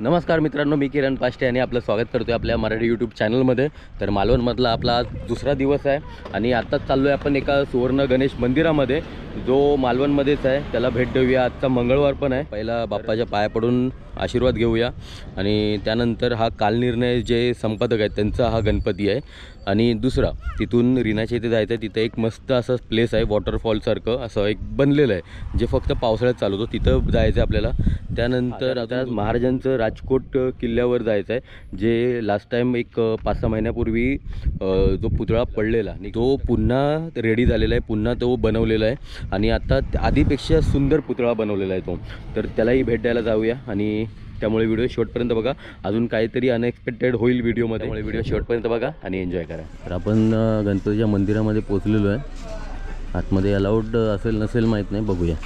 नमस्कार मित्रांनो मी किरण पाष्टे आणि आपलं स्वागत करतो आहे आपल्या मराठी यूट्यूब चॅनलमध्ये तर मालवणमधला आपला आज दुसरा दिवस आहे आणि आत्ताच चाललो आहे आपण एका सुवर्ण गणेश मंदिरामध्ये जो मालवणमध्येच आहे. त्याला भेट देऊया. आजचा मंगळवार पण आहे. पहिला बाप्पाच्या पाया पडून आशीर्वाद घेऊया. आणि त्यानंतर हा कालनिर्णय जे संपादक आहेत त्यांचा हा गणपती आहे. आणि दुसरा तिथून रीनाच्या इथे जायचं आहे तिथं एक मस्त असं प्लेस आहे वॉटरफॉलसारखं असं एक बनलेलं आहे जे फक्त पावसाळ्यात चालवतो. तिथं जायचं आहे आपल्याला. त्यानंतर आता महाराजांचं राजकोट किल्ल्यावर जायचं आहे जे लास्ट टाईम एक पाच सहा महिन्यापूर्वी जो पुतळा पडलेला आणि तो पुन्हा रेडी झालेला आहे पुन्हा तो बनवलेला आहे आणि आता आधीपेक्षा सुंदर पुतळा बनवलेला आहे तो. तर त्यालाही भेट द्यायला जाऊया आणि त्यामुळे व्हिडिओ शेवटपर्यंत बघा. अजून काहीतरी अनएक्सपेक्टेड होईल व्हिडिओमध्ये. त्यामुळे व्हिडिओ शेवटपर्यंत बघा आणि एन्जॉय करा. तर आपण गणपतीच्या मंदिरामध्ये पोचलेलो आहे. आतमध्ये अलाउड असेल नसेल माहीत नाही बघूया.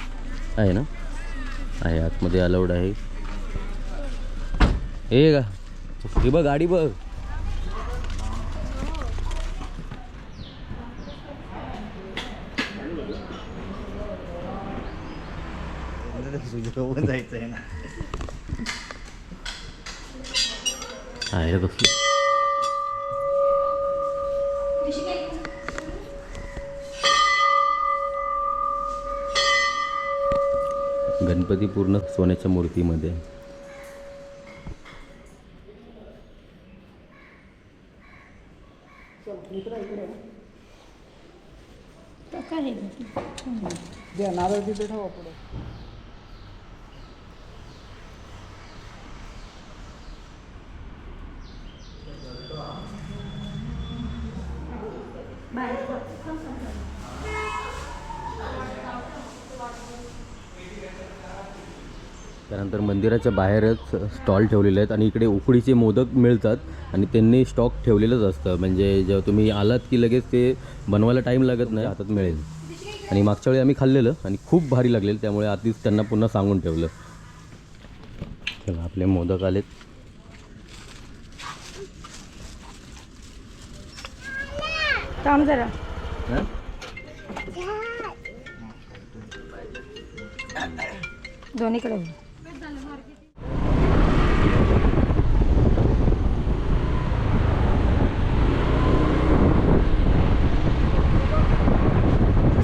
आहे ना? आहे आतमध्ये अलाउड आहे. हे का हे बघ गाडी बघ. जायचं आहे ना. रे कसली गणपती पूर्ण सोन्याच्या मूर्तीमध्ये नारळ तिथे ठेवा पुढे. त्यानंतर मंदिराच्या बाहेरच स्टॉल ठेवलेले आहेत आणि इकडे उकडीचे मोदक मिळतात आणि त्यांनी स्टॉक ठेवलेलंच असतं. म्हणजे जेव्हा तुम्ही आलात की लगेच ते बनवायला टाईम लागत नाही हातात मिळेल. आणि मागच्या वेळी आम्ही खाल्लेलं आणि खूप भारी लागलेलं त्यामुळे आधीच त्यांना पुन्हा सांगून ठेवलं. चला आपले मोदक आलेत. थांब जरा. दोन्हीकडे.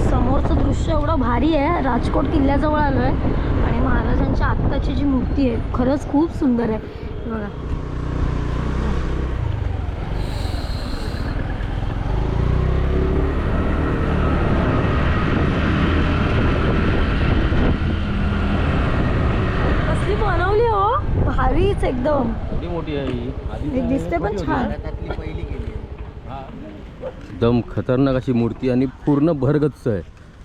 समोरचं दृश्य एवढं भारी आहे. राजकोट किल्ल्याजवळ आलो आहे आणि महाराजांच्या आत्ताची जी मूर्ती आहे खरंच खूप सुंदर आहे. बघा कसली बनवली हो भारीच एकदम. मोठी आहे दिसते पण छान. एकदम खतरनाक अशी मूर्ती आणि पूर्ण भरगच्च आहे.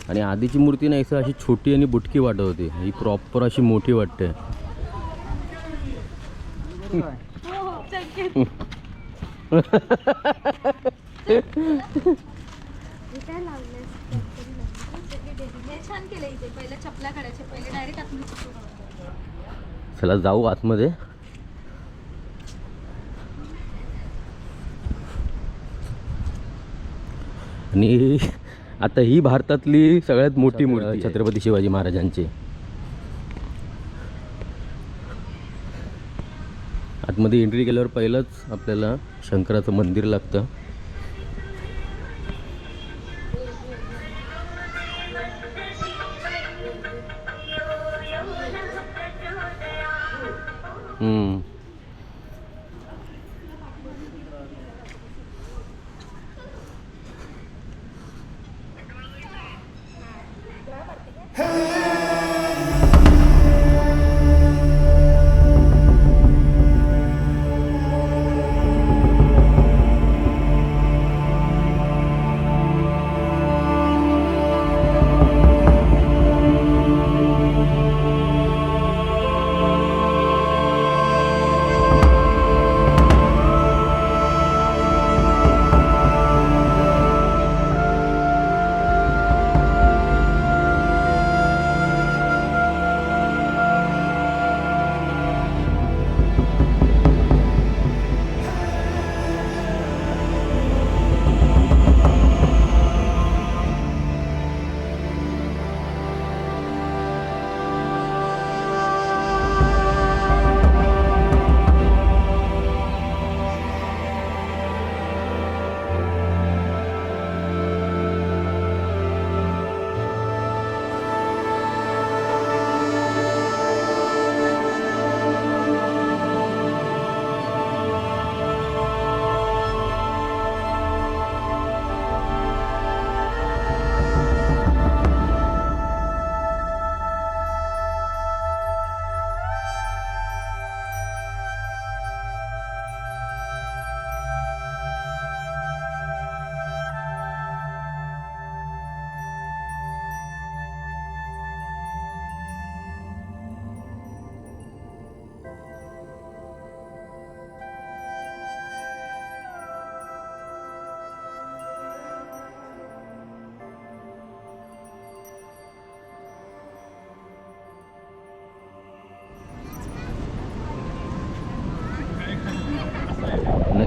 आणि आधीची मूर्ती नाही असं अशी छोटी आणि बुटकी वाटत होती. ही प्रॉपर अशी मोठी वाटते. छान केलं इथे पहिल्या चपला काढायच्या पहिले डायरेक्ट चला जाऊ आतमध्ये. आणि आता ही भारतातली सगळ्यात मोठी मूर्ती छत्रपती शिवाजी महाराजांची. आतमध्ये एंट्री केल्यावर पहिलंच आपल्याला शंकराचं मंदिर लागतं. हम्म.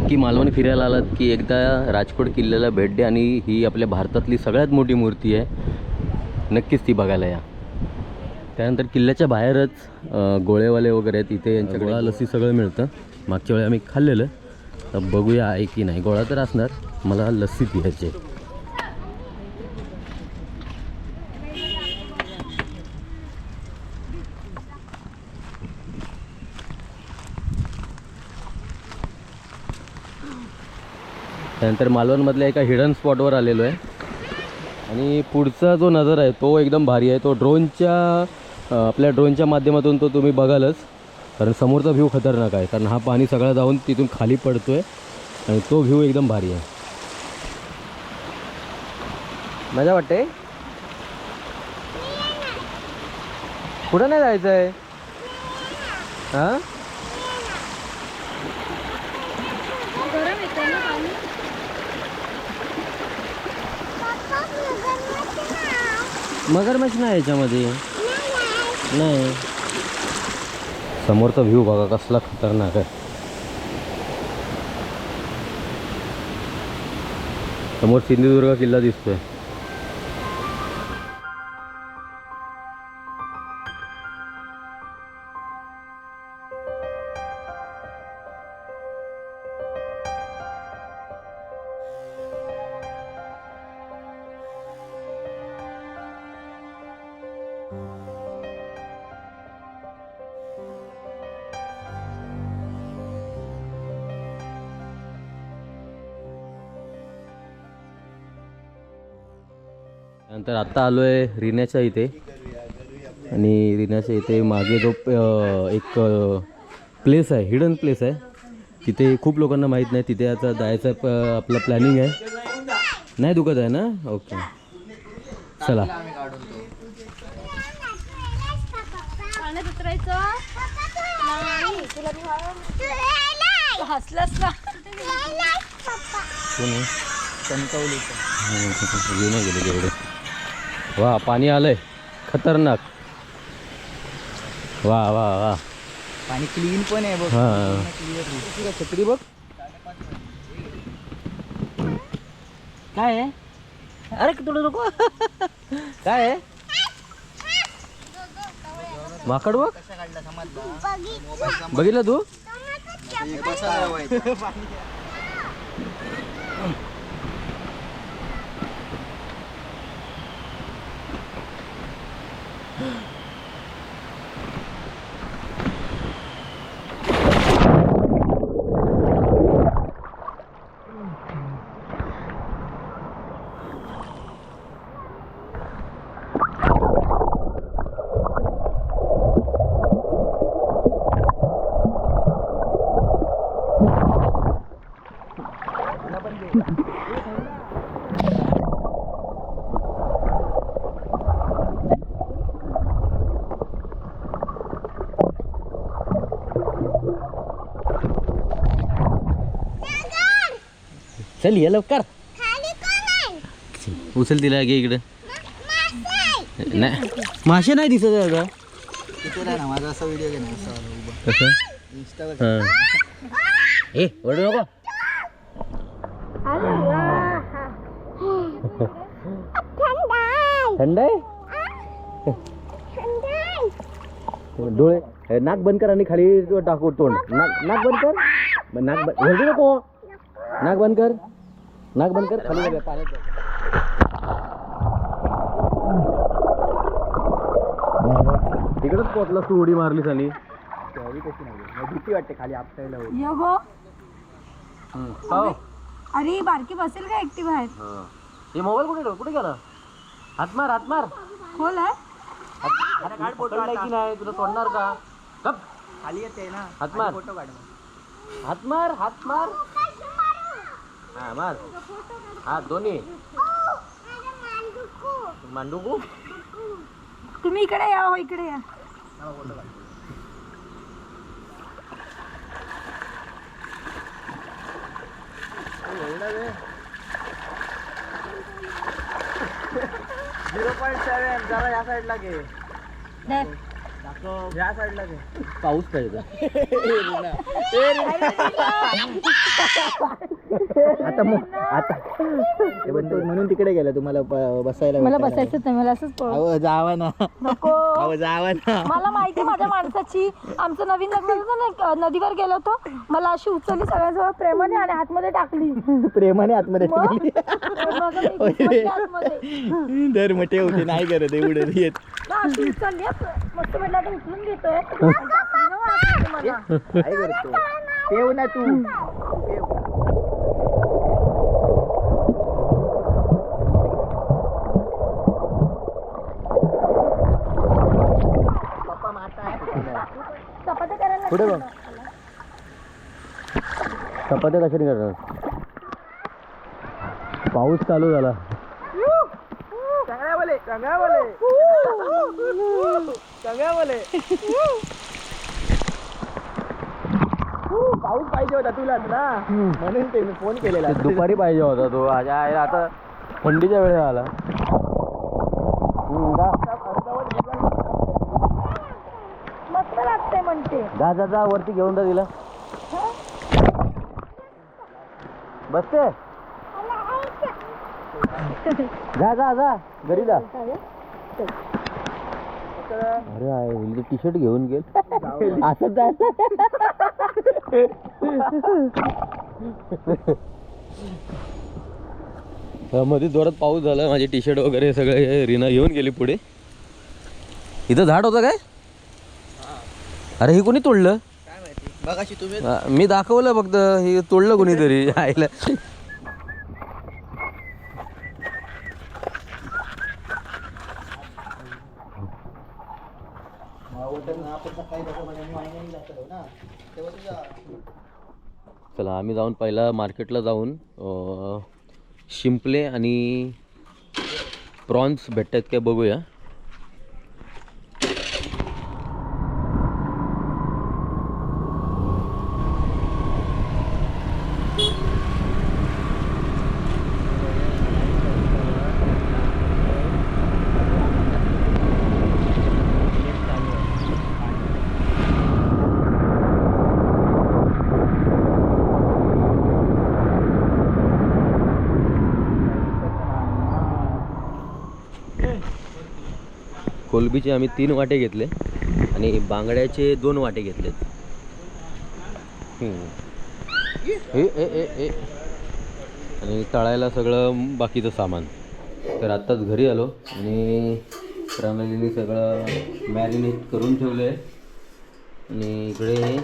नक्की मालवण फिरायला आलात की एकदा राजकोट किल्ल्याला भेट द्या आणि ही आपल्या भारतातली सगळ्यात मोठी मूर्ती आहे. नक्कीच ती बघायला या. त्यानंतर किल्ल्याच्या बाहेरच गोळेवाले वगैरे आहेत. इथे यांच्या गोळा लस्सी सगळं मिळतं. मागच्या वेळी आम्ही खाल्लेलं. तर बघूया आहे की नाही. गोळा तर असणार. मला लस्सी आहे. त्यानंतर मालवणमधल्या एका हिडन स्पॉटवर आलेलो आहे. आणि पुढचा जो नजर आहे तो एकदम भारी आहे. तो ड्रोनच्या आपल्या ड्रोनच्या माध्यमातून तो तुम्ही बघालच. कारण समोरचा व्ह्यू खतरनाक आहे. कारण हा पाणी सगळा जाऊन तिथून खाली पडतो आहे आणि तो व्ह्यू एकदम भारी आहे. मजा वाटते? कुठं नाही जायचं आहे हां गरम येते ना पाणी मगरमच्छ नाही याच्यामध्ये? नाही. समोरचा व्ह्यू बघा कसला खतरनाक आहे. समोर सिंधुदुर्ग किल्ला दिसतोय. नंतर आत्ता आलो आहे रिण्याच्या इथे. आणि रिण्याच्या इथे मागे जो एक प्लेस आहे हिडन प्लेस आहे. तिथे खूप लोकांना माहीत नाही तिथे आता जायचं प आपलं प्लॅनिंग आहे. नाही दुखत आहे ना? ओके चला. येऊन गेले गेरडे वा पाणी आलंय. खतरनाक. वा वा वा. पाणी क्लीन पण आहे बघ. हां. क्लिअर छत्री बघ. काय आहे? अरे तुला नको. काय आहे? माकड बघ. बघितलं तू? चल ये लवकर. उचल तिला घे इकडे. नाही. मासे नाही दिसत आहे माझा असा व्हिडिओ घे कसं? हां. ए ओरडू नको. थंड आहे डोळे नाक बंद कर आणि खाली टाकू तोंड. नाक नाक बंद कर. नाक बंद ओरडू नको. नाक बंद कर. नाक बंद कर खाली बघ, पाण्यात बघ. तिकडच तू उडी मारलीस आणि. त्यावेळी कशी नाही भीती वाटते खाली आपटायला. होईल ये गो. हो अरे ही बारकी बसेल का एकटी बाहेर? हे. मोबाईल कुठे ठेव? कुठे गेला? हात मार हात मार. खोल आहे पकडलाय की नाही तुला सोडणार का? गप. खाली येते ना. हात मार. फोटो काढ. हात मार हात मार. हा मार. हा दोन्ही मांडू तुम्ही इकडे या हो इकडे या. झिरो पॉईंट सेवन जरा या साईडला घे. दे. या साईडला दे पाऊस पाहिजे. आता मग आता हे. म्हणून तिकडे गेला तुम्हाला ब- बसायला मला भेटायला. बसायचंच नाही मला असंच पळ अहो जावा ना नको अहो जावा ना मला माहिती माझ्या माणसाची आमचं नवीन लग्न ना एक नदीवर गेलो होतो मला अशी उचलली सगळ्यांजवळ प्रेमाने आणि आतमध्ये टाकली प्रेमाने आतमध्ये मग? टाकली. मग मी घुसमटली आतमध्ये. दर मोठे होते नाही करत एवढं येत अशी उचलली हं. मस्त म्हटलं आता उचलून घेतोय ना आतमध्ये मला. काय करतो ठेव ना तू पुढे लागतात बघ. चपात्या कशाने करणार पाऊस चालू झाला. पाऊस पाहिजे होता तुलाच ना? म्हणून ते मी फोन केलेला. दुपारी पाहिजे होता तो. आज आता थंडीच्या वेळेला आला हम्म, जा. मस्त लागते म्हणते जा जा जा वरती घेऊन जा तिला बसते? जा जा जा घरी जा. अरे आहे टी शर्ट घेऊन गेल. असं जा मध्ये जोरात पाऊस झाला माझे टी शर्ट वगैरे सगळे रिना घेऊन गेली पुढे. इथं झाड होतं काय? अरे हे कोणी तोडलं? बघाशी तुम्ही. मी दाखवलं फक्त हे तोडलं कोणीतरी आईला. चला आम्ही जाऊन पहिला मार्केटला जाऊन अं, शिंपले आणि प्रॉन्स भेटतात काय बघूया. कोलबीचे आम्ही तीन वाटे घेतले आणि बांगड्याचे दोन वाटे घेतलेत. हम्म. ए ए ए ए आणि तळायला सगळं बाकीचं सामान. तर आत्ताच घरी आलो आणि प्रणालीने सगळं मॅरिनेट करून ठेवलं आहे. आणि इकडे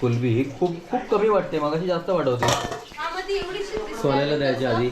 कोलबी ही खूप खूप कमी वाटते. मगाशी जास्त वाटत होती. सोलायला द्यायच्या आधी.